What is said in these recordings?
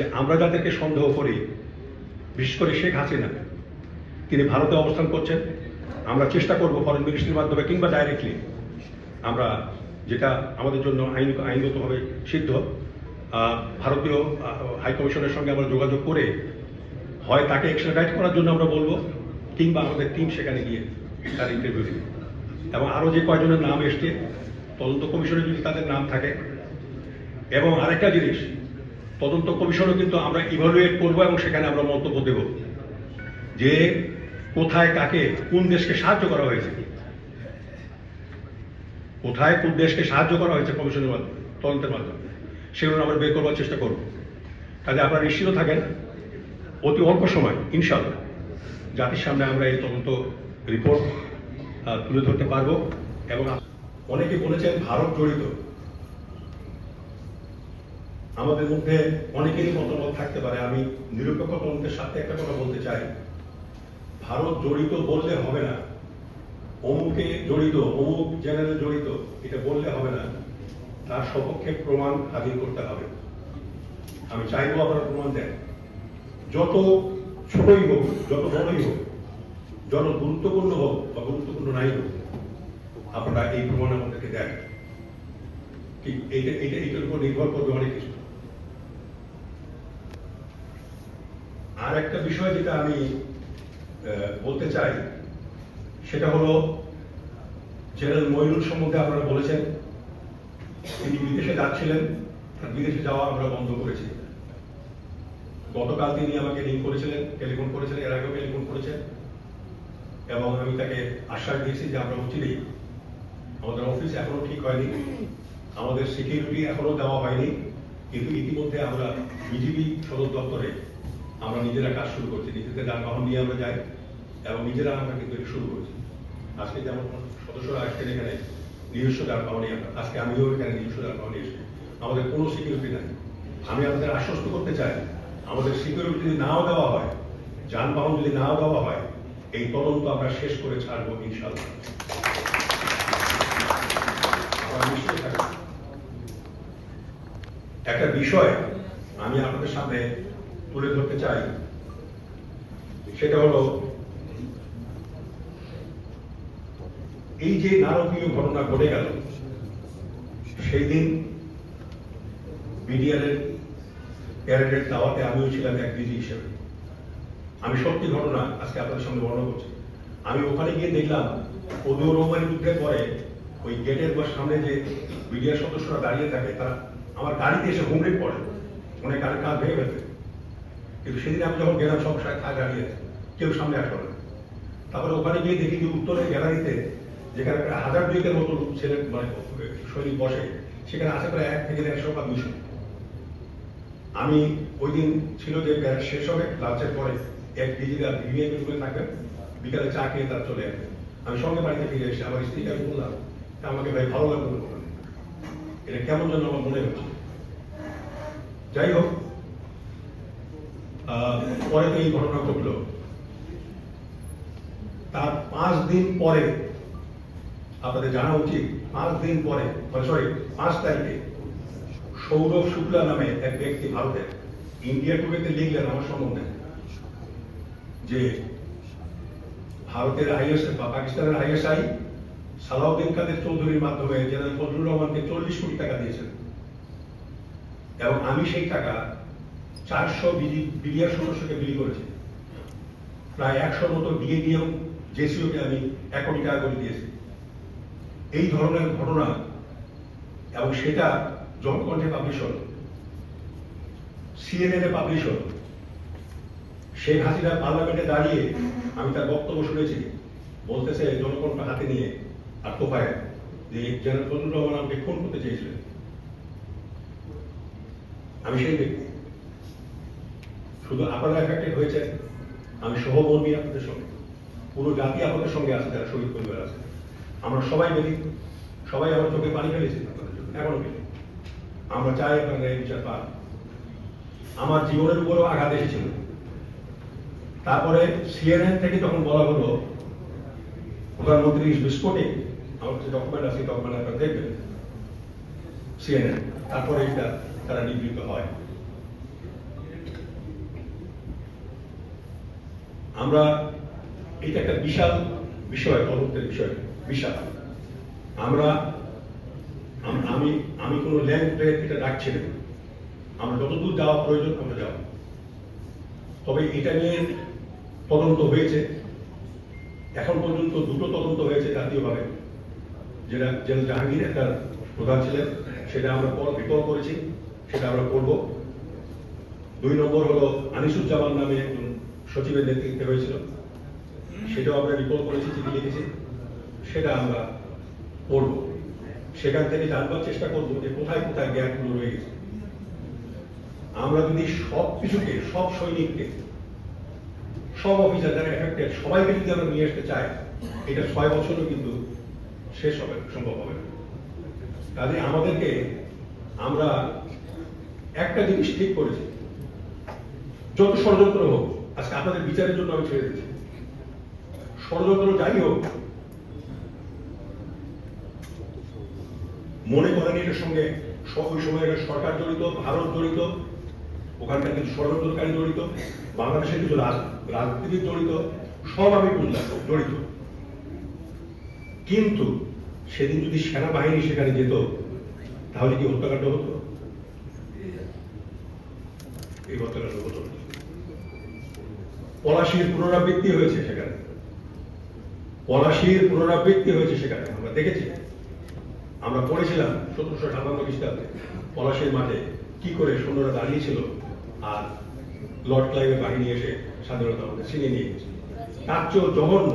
যে আমরা যাদেরকে সন্দেহ করি, বিশেষ করে শেখ হাসিনা, তিনি ভারতে অবস্থান করছেন, আমরা চেষ্টা করব ফরেন মিনিস্ট্রির মাধ্যমে কিংবা ডাইরেক্টলি আমরা যেটা আমাদের জন্য আইন আইনগতভাবে সিদ্ধ ভারতীয় হাই কমিশনের সঙ্গে আমরা যোগাযোগ করে হয় তাকে এক্সট্রাডাইট করার জন্য আমরা বলব, কিংবা আমাদের টিম সেখানে গিয়ে তার ইন্টারভিউ দিবে। এবং আরও যে কয়জনের নাম এসছে, তদন্ত কমিশনে যদি তাদের নাম থাকে। এবং আরেকটা জিনিস তদন্ত কমিশনও কিন্তু আমরা ইভালুয়েট করব এবং সেখানে আমরা মন্তব্য দেব যে কোথায় কাকে, কোন দেশকে সাহায্য করা হয়েছে। কোথায় কোন দেশকে সাহায্য করা হয়েছে কমিশনের মাধ্যমে, তদন্তের মাধ্যমে, সেগুলো আমরা বের করবার চেষ্টা করব। কাজে আপনারা নিশ্চিত থাকেন, অতি অল্প সময় ইনশাল্লাহ জাতির সামনে আমরা এই তদন্ত রিপোর্ট তুলে ধরতে পারব এবং অনেকে বলেছেন ভারত জড়িত। আমাদের মধ্যে অনেকেরই মতামত থাকতে পারে, আমি নিরপেক্ষ তদন্তের সাথে একটা কথা বলতে চাই। ভারত জড়িত বললে হবে না। অমুকে জড়িত, অমুক জেনারেল জড়িত, এটা বললে হবে না। তার সপক্ষে প্রমাণ হাজির করতে হবে। আমি চাইব আপনারা প্রমাণ দেন। যত ছোটই হোক, যত বড়ই হোক, যত গুরুত্বপূর্ণ হোক বা গুরুত্বপূর্ণ নাই হোক, আপনারা এই প্রমাণ আমাদেরকে দেন। কি এইটা উপর নির্ভর করবে অনেক কিছু। আর একটা বিষয় যেটা আমি বলতে চাই, সেটা হলো, জেনারেল মইনুল সম্বন্ধে আপনারা বলেছেন, তিনি বিদেশে যাচ্ছিলেন তার বিদেশে যাওয়া আমরা বন্ধ করেছি। গতকাল তিনি আমাকে লিঙ্ক করেছিলেন টেলিফোন করেছিলেন, এর আগেও টেলিফোন করেছেন, এবং আমি তাকে আশ্বাস দিয়েছি যে আমরা অচিরেই আমাদের অফিস এখনও ঠিক হয়নি, আমাদের সিকিউরিটি এখনও দেওয়া হয়নি, কিন্তু ইতিমধ্যে আমরা বিজিবি সদর দপ্তরে আমরা নিজেরা কাজ শুরু করছি। নিজেদের যানবাহন নিয়ে আমরা যাই এবং নিজেরা আমরা কিন্তু এটা শুরু করছি। আজকে যেমন সদস্যরা আসছেন এখানে, নিজস্ব যানবাহনে আমরা আজকে আমিও এখানে নিজস্ব যানবাহনে এসেছি। আমাদের কোনো সিকিউরিটি নাই। আমি আপনাদের আশ্বস্ত করতে চাই, আমাদের সিকিউরিটি যদি নাও দেওয়া হয়, যানবাহন যদি নাও দেওয়া হয়, এই তদন্ত আমরা শেষ করে ছাড়বো থাকুন। একটা বিষয় আমি আপনাদের সামনে তুলে ধরতে চাই, সেটা হলো এই যে নারকীয় ঘটনা ঘটে গেল, সেই দিন বিডিআরের প্যারেডের দাওয়াতে আমিও ছিলাম এক দিদি হিসেবে। আমি সত্যি ঘটনা আজকে আপনাদের সঙ্গে বর্ণনা করছি। আমি ওখানে গিয়ে দেখলাম, অদূর রহমানের যুদ্ধের পরে ওই গেটের বা সামনে যে বিডিআর সদস্যরা দাঁড়িয়ে থাকে, তারা আমার গাড়িতে এসে হুমড়ে পড়ে। অনেক গাড়ির কাজ ভেঙে ফেলছে। কিন্তু সেদিন আমি যখন গেলাম সাথে কাজ দাঁড়িয়ে আছে কেউ সামনে আসলো না। তারপরে ওখানে গিয়ে দেখি যে উত্তরের গ্যালারিতে যেখানে প্রায় হাজার দুয়েকের মতো ছেলে মানে সৈনিক বসে, সেখানে আছে প্রায় এক থেকে দেড়শো বা দুশো আমি ওই দিন ছিল যে শেষ হবে, লাঞ্চের পরে এক ডিজিটা ভিভিআইপি করে থাকবেন বিকালে চা খেয়ে তার চলে আসবে। আমি সঙ্গে বাড়িতে ফিরে এসে আমার স্ত্রীকে আমি বললাম আমাকে ভাই ভালো ওখানে। এটা কেমন যেন আমার মনে হচ্ছে। যাই হোক পরে তো এই ঘটনা ঘটলো। তার পাঁচ দিন পরে, আপনাদের জানা উচিত, পাঁচ দিন পরে মানে সরি পাঁচ তারিখে সৌরভ শুক্লা নামে এক ব্যক্তি ভারতের ইন্ডিয়া টুডেতে লিখলেন আমার সম্বন্ধে, যে ভারতের আইএস বা পাকিস্তানের আইএসআই সালাউদ্দিন কাদের চৌধুরীর মাধ্যমে জেনারেল ফজলুর রহমানকে চল্লিশ কোটি টাকা দিয়েছেন। এবং আমি সেই টাকা চারশো বিলিয়ার সদস্যকে বিলি করেছি। প্রায় একশো মতো বিয়ে দিয়েও জেসিওকে আমি এক কোটি টাকা করে দিয়েছি। এই ধরনের ঘটনা এবং সেটা জনকণ্ঠে পাবলিশ হল সিএনএন পাবলিশ হল। শেখ হাসিনা পার্লামেন্টে দাঁড়িয়ে আমি তার বক্তব্য শুনেছি বলতেছে জনকণ্ঠ হাতে নিয়ে আর তোফায় যে জেনারেল ফজলুর রহমান আমাকে খুন করতে চেয়েছিলেন। আমি সেই ব্যক্তি। শুধু আপনারা এফেক্টেড হয়েছে, আমি সহকর্মী আপনাদের সঙ্গে। পুরো জাতি আপনাদের সঙ্গে আছে, যারা শহীদ পরিবার আছে। আমরা সবাই মিলি, সবাই আমার চোখে পানি ফেলেছি আপনাদের জন্য, এখনও ফেলি। আমরা চাই আপনারা এই বিচার পান। আমার জীবনের উপরও আঘাত এসেছিল। তারপরে সিএনএন থেকে যখন বলা হলো, প্রধানমন্ত্রী বিস্ফোটে, আমার কাছে ডকুমেন্ট আছে ডকুমেন্ট আপনারা দেখবেন। সিএনএন তারপরে এটা তারা নিবৃত্ত হয়। আমরা এটা একটা বিশাল বিষয় তদন্তের বিষয়, বিশাল। আমরা, আমি আমি কোনো ল্যান্ড এটা রাখছি না। আমরা যতদূর যাওয়া প্রয়োজন, আমরা যাব। তবে এটা নিয়ে তদন্ত হয়েছে। এখন পর্যন্ত দুটো তদন্ত হয়েছে জাতীয়ভাবে। যেটা জেনারেল জাহাঙ্গীর একটা প্রধান ছিলেন, সেটা আমরা রিকল করেছি, সেটা আমরা করব। দুই নম্বর হলো আনিসুজ্জামান নামে সচিবের নেতৃত্বে হয়েছিল। সেটাও আমরা রিপোর্ট করেছি, চিঠি লিখেছি। সেটা আমরা করব সেখান থেকে জানবার চেষ্টা করব যে কোথায় কোথায় গ্যাপগুলো রয়ে গেছে। আমরা যদি সব কিছুকে, সব সৈনিককে, সব অফিসার যারা এফেক্টেড সবাইকে যদি আমরা নিয়ে আসতে চাই, এটা ছয় বছরও কিন্তু শেষ হবে, সম্ভব হবে না। কাজে আমাদেরকে আমরা একটা জিনিস ঠিক করেছি। যত ষড়যন্ত্র হোক আজকে আপনাদের বিচারের জন্য আমি ছেড়ে দিচ্ছি। ষড়যন্ত্র যাই হোক, মনে করেন এটার সঙ্গে ওই সময় এটা সরকার জড়িত, ভারত জড়িত, ওখানকার কিছু ষড়যন্ত্রকারী জড়িত, বাংলাদেশের কিছু রাজ- রাজনীতিবিদ জড়িত, সব আমি বুঝলাম জড়িত। কিন্তু সেদিন যদি সেনাবাহিনী সেখানে যেত, তাহলে কি হত্যাকাণ্ড হতো? এই হত্যাকাণ্ড হতো না। পলাশির পুনরাবৃত্তি হয়েছে সেখানে। পলাশির পুনরাবৃত্তি হয়েছে সেখানে, আমরা দেখেছি। আমরা পড়েছিলাম সতেরোশো সাতান্ন খ্রিস্টাব্দে পলাশির মাঠে কি করে সৈন্যরা দাঁড়িয়েছিল আর লর্ড ক্লাইভের বাহিনী এসে স্বাধীনতা আমাদের ছিনিয়ে নিয়ে গেছে। তার চেয়েও জঘন্য,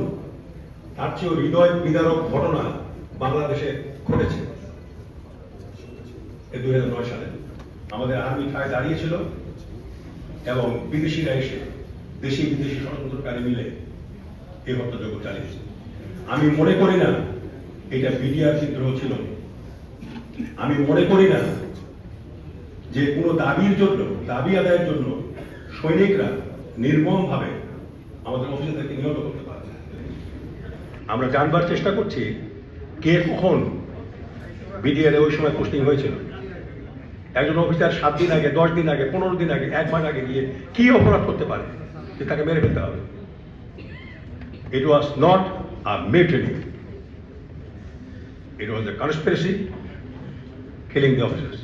তার চেয়েও হৃদয় বিদারক ঘটনা বাংলাদেশে ঘটেছে। দুই হাজার নয় সালে আমাদের আর্মি ঠায় দাঁড়িয়েছিল এবং বিদেশিরা এসে দেশি বিদেশি ষড়যন্ত্রকারী মিলে এই হত্যাযজ্ঞ চালিয়েছে। আমি মনে করি না এটা বিডিআর বিদ্রোহ ছিল। আমি মনে করি না যে কোনো দাবির জন্য, দাবি আদায়ের জন্য সৈনিকরা নির্মম ভাবে আমাদের অফিসারদেরকে নিহত করতে পারে আমরা জানবার চেষ্টা করছি কে কখন বিডিআর ওই সময় পোস্টিং হয়েছিল। একজন অফিসার সাত দিন আগে, দশ দিন আগে, পনেরো দিন আগে, এক মাস আগে গিয়ে কি অপরাধ করতে পারে? যে তাকে মেরে ফেলতে হবে it was not a military it was a conspiracy killing the officers